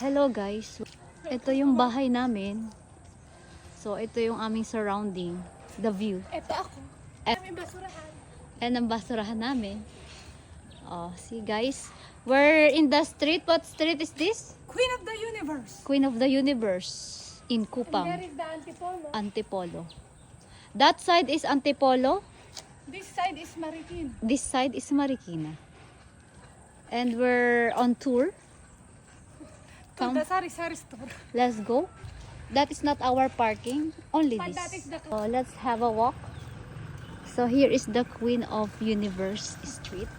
Hello guys. Ito yung bahay namin. So ito yung aming surrounding, the view. Ito ako. Eh. May basurahan. And ang basurahan namin. Oh, see guys. We're in the street. What street is this? Queen of the Universe. Queen of the Universe in And there Kupang, is the Antipolo. Antipolo. That side is Antipolo. This side is Marikin. This side is Marikina. And we're on tour. Come. the sari-sari store. Let's go. That is not our parking. Only But this. that is the- So let's have a walk. So here is the Queen of Universe Street.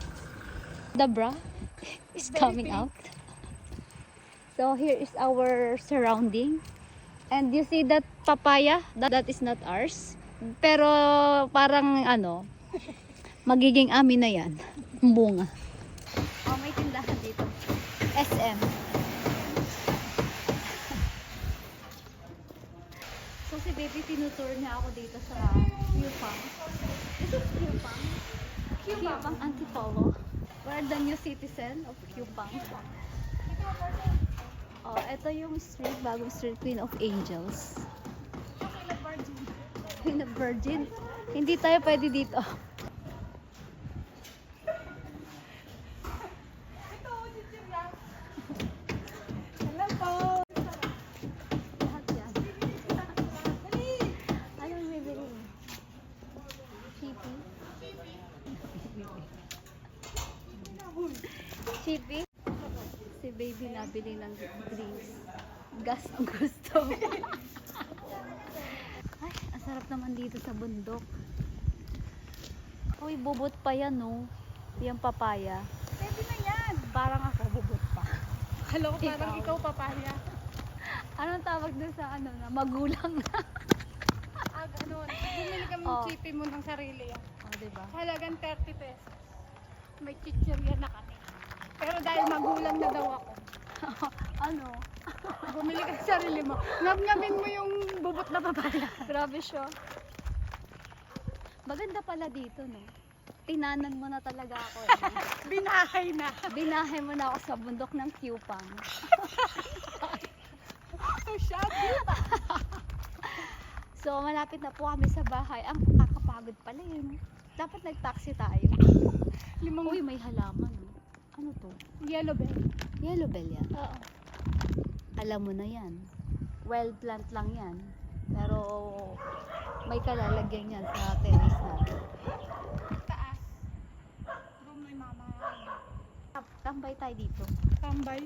The bra is Very coming pink. out. So here is our surrounding. And you see that papaya? That, that is not ours. Pero parang ano, magiging amin na yan. Bunga. Oh, may tindahan dito. SM. So si baby tinutour niya ako dito sa Qpang. Is it Qpang? Qpang Antipolo. We're the new citizen of Qpang. Oh, ito yung street, bagong street Queen of Angels. Queen of Virgin. Hindi tayo pwede dito. Hello po. Lahat yan. Anong bibili mo? Chippy? Chippy? Si baby nabili ng drinks. Gas ang gusto. Ay, ang sarap naman dito sa bundok. Uy, bubot pa yan, no? Yung papaya. Pwede na yan. Parang ako, bubot pa. Hello, parang Ikaw. papaya. Anong tawag doon sa ano na? Magulang na. Ah, ganun. Bumili kami Oh. ng chippy mo ng sarili. ah. oh, diba? Halagang 30 pesos. May chichirya na kami. Pero dahil magulang na daw ako, ano? bumili ka ng sarili mo. Ngam-ngamin mo yung bubot na papaya. Grabe siya. Maganda pala dito, no? Tinanan mo na talaga ako. Eh. Binahay na. Binahe mo na ako sa bundok ng Qpang. So shabby. So, malapit na po kami sa bahay. Ang kakapagod pala yun. Dapat nag-taxi tayo. Limang Uy, may halaman. No? Ano to? yellow bell. Yellow bell yan. Oo. Alam mo na yan. Wild plant lang yan. Pero may kalalagyan yan sa terrace natin. Taas. Room ni mama. Tam- Tambay tayo dito. Tambay.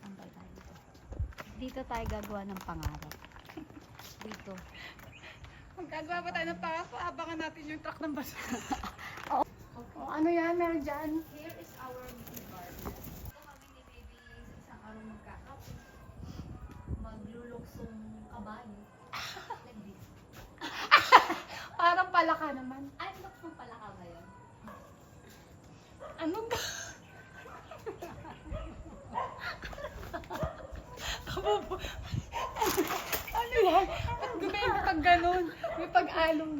Tambay tayo dito. Dito tayo gagawa ng pangarap. Dito. Magagawa pa tayo ng pangako. Abangan natin yung truck ng basa. Oo. Oh, ano yan? Meron dyan? Here kabayo. this. Parang palaka naman. Ay, luksong pala ka ba yun? Ano ba? Kabobo. ano yan? Ba't may pag ganun? May pag-along.